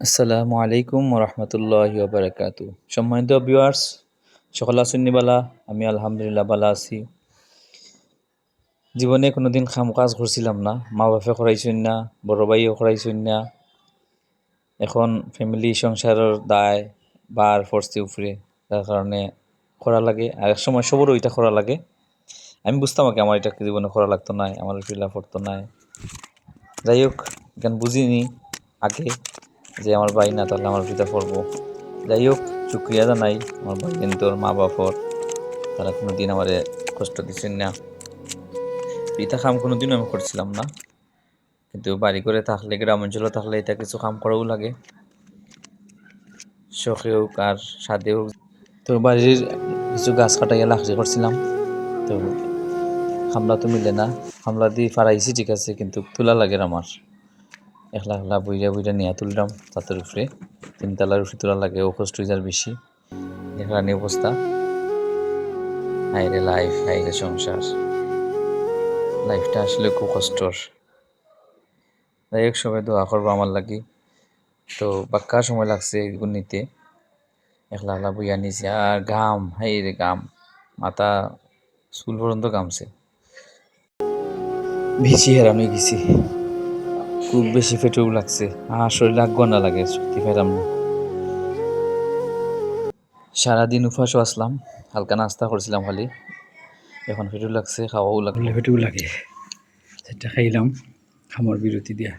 আসসালামু আলাইকুম রহমতুল্লাহ বারাকাতু সম্মানিত ভিউয়ার্স সকল সুন্নিবালা আমি আলহামদুলিল্লাহ বালা আছি। জীবনে কোনোদিন খাম কাজ করছিলাম না। মা বাপে করাইছেন না, বড় ভাইও করাইছেন না। এখন ফ্যামিলি সংসারের দায় বার ফোর্সে উপরে তার কারণে করা লাগে। আর এক সময় সবরও এটা করা লাগে। আমি বুঝতাম আগে আমার এটা জীবনে করা লাগতো না আমার ফিলা পড়তো না যাই হোক এখানে বুঝিনি আগে যে আমার ভাই না, তাহলে আমার পিতা পড়ব। যাই হোক, শুক্রিয়া জানাই, আমার ভাই কিন্তু মা বাপর। তারা কোনো দিন আমার কষ্ট দিচ্ছেন না। পিতা কাম কোনো দিনও আমি করছিলাম না। কিন্তু বাড়ি করে থাকলে, গ্রাম অঞ্চলে থাকলে এটা কিছু কাম করাও লাগে। শখে হোক আর সাদে হোক। তো বাড়ির কিছু গাছ কাটাইয়া লাখি করছিলাম। তো খামলা তো মিলে না। খামলা দিয়ে ফারাইছি ঠিক আছে, কিন্তু তোলা লাগে আমার। একলা একলা বইরা বইরা নিয়ে তুললাম তাদের উপরে। তিনতলার উপরে তোলা লাগে ও কষ্ট যার বেশি। এখানে অবস্থা। হাইরে লাইফ হাইরে সংসার। লাইফটা আসলে খুব কষ্টর যাই হোক, সবাই দোয়া করব আমার লাগি। তো বাক্কা সময় লাগছে এগুলো নিতে। একলা একলা বইয়া নিছে। আর ঘাম হাইরে ঘাম। মাথা চুল পর্যন্ত ঘামছে। বেশি হেরানো গেছি। খুব বেশি পেটেও লাগছে। আর শরীর লাগবো না লাগে শক্তি পেলাম না। সারাদিন উপাসও আসলাম হালকা নাস্তা করছিলাম খালি। এখন পেটেও লাগছে খাওয়াও লাগল পেটেও লাগে। সেটা খাইলাম খামর বিরতি দিয়া।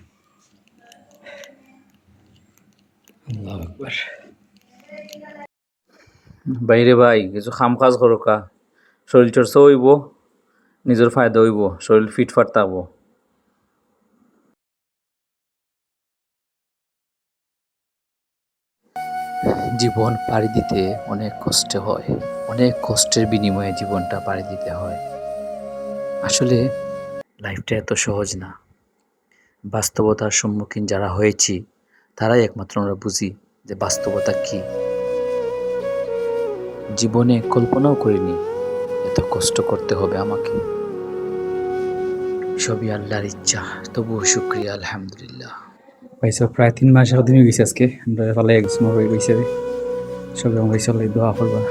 আল্লাহ আকবার। বাইরে ভাই কিছু খাম কাজ করো কা। শরীর চর্চা হইব নিজের ফায়দা হইব শরীর ফিট ফাট থাকব। জীবন পাড়ি দিতে অনেক কষ্ট হয়। অনেক কষ্টের বিনিময়ে জীবনটা পাড়ি দিতে হয়। আসলে লাইফটা এত সহজ না। বাস্তবতার সম্মুখীন যারা হয়েছি, তারাই একমাত্র আমরা বুঝি যে বাস্তবতা কি। জীবনে কল্পনাও করিনি এত কষ্ট করতে হবে আমাকে। সবই আল্লাহর ইচ্ছা, তবুও শুক্রিয়া, আলহামদুলিল্লাহ। পাইছো প্রায় তিন মাস দিনে গেছে আজকে। আমরা ফালে একজন হয়ে সবাই আমার চলে দোয়া করবা।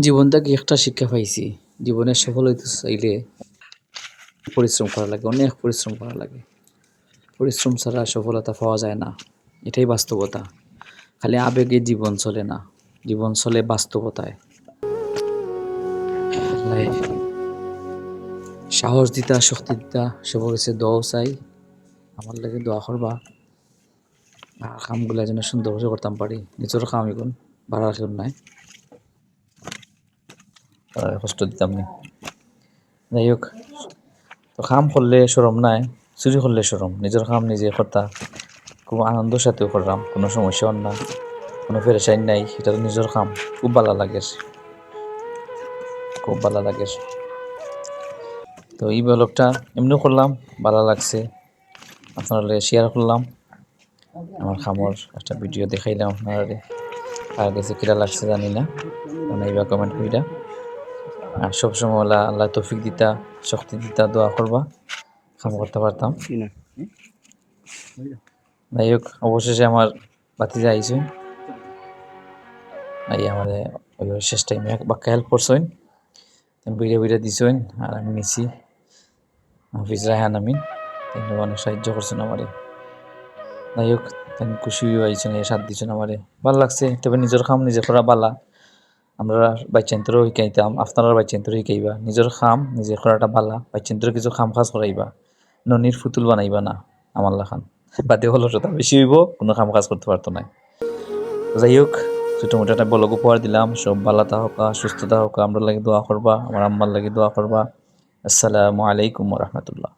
জীবন থেকে একটা শিক্ষা পাইছি। জীবনে সফল হইতে চাইলে পরিশ্রম করা লাগে, অনেক পরিশ্রম করা লাগে। পরিশ্রম ছাড়া সফলতা পাওয়া যায় না। এটাই বাস্তবতা। খালি আবেগে জীবন চলে না। জীবন চলে বাস্তবতায়। সাহস দিতা, শক্তি দিতা সবার কাছে দোয়াও চাই। আমার লাগে দোয়া করবা। কামগুলা যেন সুন্দর করে করতাম পারি। নিজের কাম এখন ভাড়া কেউ নাই। কষ্ট দিতাম নি। যাই হোক, তো কাম করলে সরম নাই, চুরি করলে সরম। নিজের কাম নিজে করতা, খুব আনন্দের সাথেও করলাম কোনো সমস্যাও না কোনো ফেরেশাইন নাই, এটা তো নিজের কাম। খুব ভালো লাগে খুব ভালো লাগে তো এই ব্লগটা এমনিও করলাম, ভালো লাগছে। আপনারা শেয়ার করলাম। আমার খামর একটা ভিডিও দেখাইলাম আপনারা আর কাছে কিরা লাগছে জানি না। এইবার কমেন্ট করিরা আর সবসময় ওলা আল্লাহ তৌফিক দিতা, শক্তি দিতা, দোয়া করবা। কাম করতে পারতাম। যাই হোক, অবশেষে আমার বাতিজা আইসুন এই আমার শেষ টাইমে বাক্কা হেল্প করছেন বিড়ে বিড়ে দিছেন আর আমি নিছি। হাফিজ রায়হান আমিন। তিনি অনেক সাহায্য করছেন আমারে। যাই হোক তিনি খুশি হয়েছেন এই সাথ দিচ্ছেন আমারে। ভালো লাগছে, তবে নিজের খাম নিজে করা বালা। আমরা বাইচেন্তরও শিকাইতাম আপনারা বাইচেন্তর শিকাইবা নিজের খাম নিজে করাটা বালা বাইচেন্তর কিছু খাম খাজ করাইবা। ননির ফুতুল বানাইবা না, আমার লাখান। বাদে হলো সেটা বেশি হইব, কোনো কাম কাজ করতে পারতো না। যাই হোক ছোটো মোটো একটা বলক উপহার দিলাম, সব ভালোতা হোকা সুস্থতা হোক, আমরা লাগে দোয়া করবা, আমার আম্মার লাগে দোয়া করবা। আসসালামু আলাইকুম রহমতুল্লাহ।